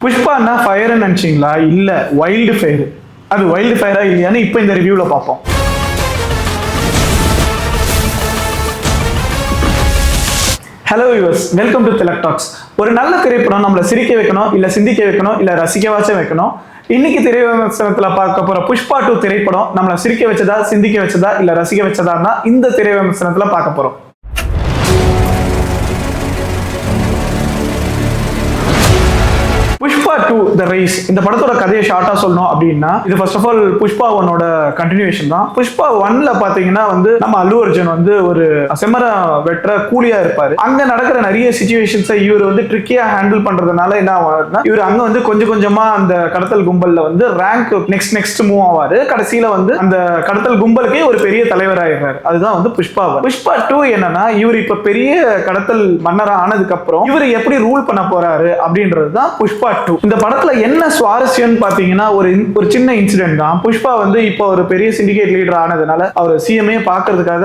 புஷ்பான்னா ஃபயர்னு நினச்சிங்களா? இல்லை வைல்டு ஃபயர் அது வைல்டு ஃபயரா இல்லையான்னு இப்போ இந்த ரிவ்யூவில் பார்ப்போம். Hello yours welcome to Tilak talks ஒரு நல்ல திரைப்படம் நம்மளை சிரிக்க வைக்கணும் இல்லை சிந்திக்க வைக்கணும் இல்லை ரசிக்கவாச்சும் வைக்கணும். இன்னைக்கு திரை விமர்சனத்தில் பார்க்க போகிற புஷ்பா டூ திரைப்படம் நம்மளை சிரிக்க வச்சதா சிந்திக்க வச்சதா இல்லை ரசிக்க வச்சதான்னா இந்த திரை விமர்சனத்தில் பார்க்க போகிறோம் புஷ்பா டூ த ரைஸ் இந்த படத்தோட கதையை ஷார்ட்டா சொல்லணும் அப்படின்னா இது ஃபர்ஸ்ட் ஆஃப் ஆல் புஷ்பா ஒன்னோட கண்டினியூஷன் தான். புஷ்பா ஒன்ல பாத்தீங்கன்னா வந்து நம்ம அல்லு அர்ஜுன் வந்து ஒரு செம்மர வெற்ற கூலியா இருப்பாரு. அங்க நடக்கிற நிறைய சுச்சுவேஷன்ஸை இவர் வந்து ட்ரிக்கியா ஹேண்டில் பண்றதுனால என்ன ஆகுதுன்னா இவர் அங்க வந்து கொஞ்சம் கொஞ்சமா அந்த கடத்தல் கும்பல்ல வந்து ரேங்க் நெக்ஸ்ட் நெக்ஸ்ட் மூவ் ஆவாரு. கடைசியில வந்து அந்த கடத்தல் கும்பலுக்கே ஒரு பெரிய தலைவராகிறாரு அதுதான் வந்து புஷ்பா புஷ்பா டூ என்னன்னா இவர் இப்ப பெரிய கடத்தல் மன்னரா ஆனதுக்கு அப்புறம் இவர் எப்படி ரூல் பண்ண போறாரு அப்படின்றது தான் புஷ்பா டூ இந்த படத்துல என்ன சுவாரஸ்யம்னு பாத்தீங்கன்னா ஒரு ஒரு சின்ன இன்சிடென்ட் தான். புஷ்பா வந்து இப்போ ஒரு பெரிய சிண்டிகேட் லீடர் ஆனதுனால அவர் சிஎம்ஏ பாக்குறதுக்காக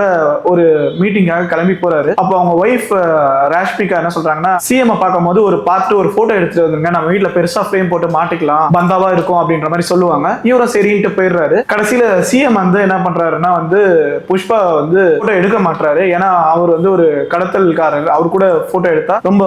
ஒரு மீட்டிங்காக கிளம்பி போறாரு. அப்போ அவங்க ஒய்ஃப் ராஷ்மிகா என்ன சொல்றாங்கன்னா சிஎம் பார்க்கும்போது ஒரு பார்த்து ஒரு போட்டோ எடுத்துட்டு வந்துருங்க. நம்ம வீட்டுல பெருசா ஃப்ரேம் போட்டு மாட்டிக்கலாம். பந்தாவா இருக்கும் அப்படின்ற மாதிரி சொல்லுவாங்க. இவரும் சரின்ட்டு போயிடுறாரு. கடைசியில சிஎம் வந்து என்ன பண்றாருன்னா வந்து புஷ்பா வந்து போட்டோ எடுக்க மாட்டாரு ஏன்னா அவர் வந்து ஒரு கடத்தல்காரர். அவர் கூட போட்டோ எடுத்தா ரொம்ப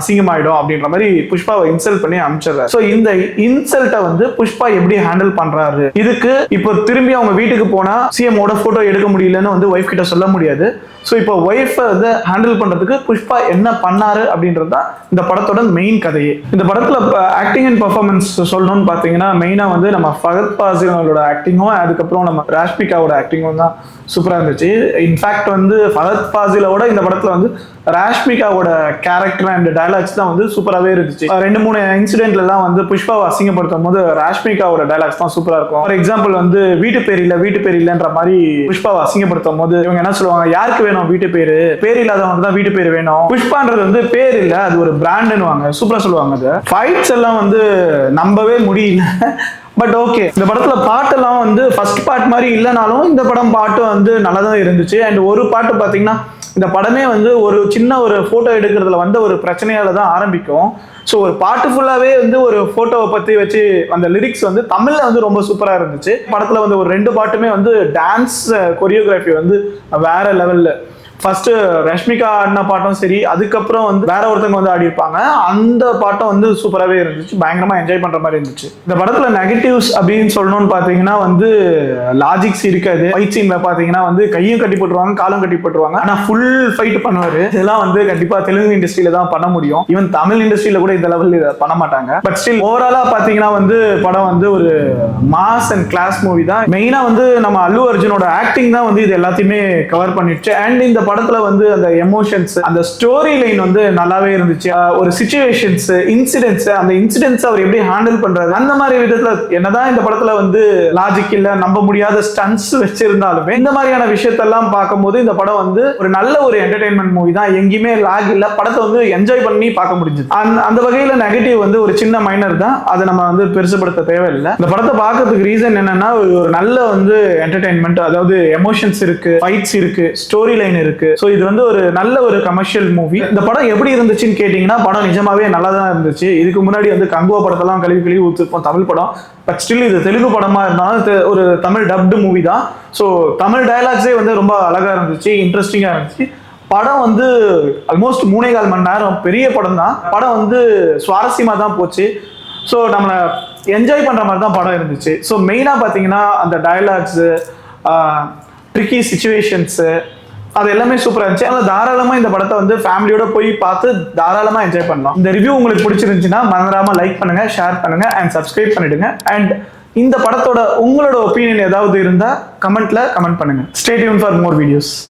அசிங்கமாயிடும் அப்படின்ற மாதிரி புஷ்பாவை இன்சல்ட் பண்ணி அனுப்பிச்சிடுறாரு ஸோ இந்த இன்சல்ட்டை வந்து புஷ்பா எப்படி ஹேண்டில் பண்றாரு? இதுக்கு இப்போ திரும்பி அவங்க வீட்டுக்கு போனா சிஎம் ஓட போட்டோ எடுக்க முடியலன்னு வந்து ஒய்ஃப் கிட்ட சொல்ல முடியாது. ஸோ இப்போ ஒய்ஃபை வந்து ஹேண்டில் பண்றதுக்கு புஷ்பா என்ன பண்ணாரு அப்படின்றது தான் இந்த படத்தோட மெயின் கதையே. இந்த படத்துல ஆக்டிங் அண்ட் பர்ஃபார்மன்ஸ் சொல்லணும்னு பார்த்தீங்கன்னா மெயினா வந்து நம்ம ஃபகத் பாசினோட ஆக்டிங்கும் அதுக்கப்புறம் நம்ம ராஷ்மிகாவோட ஆக்டிங்கும் தான் சூப்பராக இருந்துச்சு. இன்ஃபேக்ட் வந்து ஃபகத் பாசிலோட இந்த படத்துல வந்து ராஷ்மிகாவோட கேரக்டர் அண்ட் டயலாக்ஸ் தான் வந்து சூப்பராகவே இருந்துச்சு. ரெண்டு மூணு இன்சிடென்ட்லாம் வந்து புஷ்பாவை அசிங்கப்படுத்தும் போது ராஷ்மிகாவோட டைலாக்ஸ் தான் சூப்பராக இருக்கும். ஃபார் எக்ஸாம்பிள் வந்து வீட்டு பேர் இல்லை வீட்டு பேர் இல்லைன்ற மாதிரி புஷ்பாவை அசிங்கப்படுத்தும் போது இவங்க என்ன சொல்லுவாங்க யாருக்கு வேணும் வீட்டு பேர்? பேர் இல்லாதவங்க தான் வீட்டு பேர் வேணும். புஷ்பான்றது வந்து பேர் இல்லை அது ஒரு பிராண்டுன்னு சூப்பராக சொல்லுவாங்க அது. ஃபைட்ஸ் எல்லாம் வந்து நம்பவே முடியல. பட் ஓகே இந்த படத்துல பாட்டெல்லாம் வந்து ஃபர்ஸ்ட் பாட் மாதிரி இல்லைனாலும் இந்த படம் பாட்டு வந்து நல்லா தான் இருந்துச்சு. அண்ட் ஒரு பாட்டு பார்த்தீங்கன்னா இந்த படமே வந்து ஒரு சின்ன ஒரு ஃபோட்டோ எடுக்கிறதுல வந்த ஒரு பிரச்சனையால தான் ஆரம்பிக்கும். ஸோ ஒரு பாட்டு ஃபுல்லாகவே வந்து ஒரு ஃபோட்டோவை பற்றி வச்சு அந்த லிரிக்ஸ் வந்து தமிழில் வந்து ரொம்ப சூப்பராக இருந்துச்சு. படத்தில் வந்து ஒரு ரெண்டு பாட்டுமே வந்து டான்ஸ் கொரியோகிராஃபி வந்து வேற லெவலில் ஃபர்ஸ்ட் ரஷ்மிகா ஆடின பாட்டும் சரி அதுக்கப்புறம் வந்து வேற ஒருத்தவங்க வந்து ஆடி இருப்பாங்க அந்த பாட்டம் வந்து சூப்பராகவே இருந்துச்சு. பயங்கரமா என்ஜாய் பண்ற மாதிரி இருந்துச்சு. இந்த படத்துல நெகட்டிவ்ஸ் அப்படின்னு சொல்லணும்னு பாத்தீங்கன்னா வந்து லாஜிக்ஸ் இருக்காது. ஃபைட் சீன்ல பாத்தீங்கன்னா வந்து கையும் கட்டி போட்டுருவாங்க காலும் கட்டி போட்டுருவாங்க. ஆனா ஃபுல் ஃபைட் பண்ணுவாரு. இதெல்லாம் வந்து கண்டிப்பா தெலுங்கு இண்டஸ்ட்ரியில தான் பண்ண முடியும். ஈவன் தமிழ் இண்டஸ்ட்ரியில கூட இந்த லெவல் பண்ண மாட்டாங்க. பட் ஸ்டில் ஓவராலா பாத்தீங்கன்னா வந்து படம் வந்து ஒரு மாஸ் அண்ட் கிளாஸ் மூவி தான். மெயினா வந்து நம்ம அல்லு அர்ஜுனோட ஆக்டிங் தான் வந்து இது எல்லாத்தையுமே கவர் பண்ணிடுச்சு. அண்ட் இந்த படத்துல வந்து அந்த எமோஷன்ஸ் அந்த ஸ்டோரி லைன் வந்து நல்லாவே இருந்துச்சு. ஒரு சுச்சுவேஷன்ஸ் இன்சிடென்ட்ஸ் அந்த இன்சிடென்ட்ஸ் அவர் எப்படி ஹேண்டில் பண்றாரு அந்த மாதிரி விதத்துல என்னதான் இந்த படத்துல வந்து லாஜிக் இல்ல நம்ப முடியாத ஸ்டன்ஸ் வச்சிருந்தாலுமே இந்த மாதிரியான விஷயத்தெல்லாம் பார்க்கும்போது இந்த படம் வந்து ஒரு நல்ல ஒரு என்டர்டைன்மெண்ட் மூவி தான். எங்கேயுமே லாக் இல்ல படத்தை வந்து என்ஜாய் பண்ணி பார்க்க முடிஞ்சது. அந்த அந்த வகையில நெகட்டிவ் வந்து ஒரு சின்ன மைனர் தான். அதை நம்ம வந்து பெருசுபடுத்த தேவையில்லை. இந்த படத்தை பார்க்கறதுக்கு ரீசன் என்னன்னா ஒரு ஒரு நல்ல வந்து என்டர்டைன்மெண்ட் அதாவது எமோஷன்ஸ் இருக்கு ஃபைட்ஸ் இருக்கு ஸ்டோரி லைன் இருக்கு. ஸோ இது வந்து ஒரு நல்ல ஒரு கமர்ஷியல் மூவி இந்த படம் எப்படி இருந்துச்சுன்னு கேட்டிங்கன்னா படம் நிஜமாவே நல்லா தான் இருந்துச்சு. இதுக்கு முன்னாடி வந்து கங்குவா படத்தெல்லாம் கழுவி கழுவி ஊற்றிருப்போம் தமிழ் படம். பட் ஸ்டில் இது தெலுங்கு படமா இருந்தாலும் ஒரு தமிழ் டப்டு மூவி தான். ஸோ தமிழ் டயலாக்ஸே வந்து ரொம்ப அழகா இருந்துச்சு இன்ட்ரெஸ்டிங்காக இருந்துச்சு. படம் வந்து ஆல்மோஸ்ட் மூணே கால் மணி நேரம். பெரிய படம் தான். படம் வந்து சுவாரஸ்யமாக தான் போச்சு. ஸோ நம்மளை என்ஜாய் பண்ணுற மாதிரி தான் படம் இருந்துச்சு. ஸோ மெயினாக பார்த்தீங்கன்னா அந்த டயலாக்ஸு ட்ரிக்கி சுச்சுவேஷன்ஸு அது எல்லாமே சூப்பராக இருந்துச்சு. ஆனால் தாராளமாக இந்த படத்தை வந்து ஃபேமிலியோட போய் பார்த்து தாராளமாக என்ஜாய் பண்ணலாம். இந்த ரிவ்யூ உங்களுக்கு பிடிச்சிருந்துச்சுன்னா மறந்துடாம லைக் பண்ணுங்க ஷேர் பண்ணுங்க அண்ட் சப்ஸ்கிரைப் பண்ணிடுங்க. அண்ட் இந்த படத்தோட உங்களோட ஒப்பீனியன் ஏதாவது இருந்தால் கமெண்ட்ல கமெண்ட் பண்ணுங்க. Stadium for more videos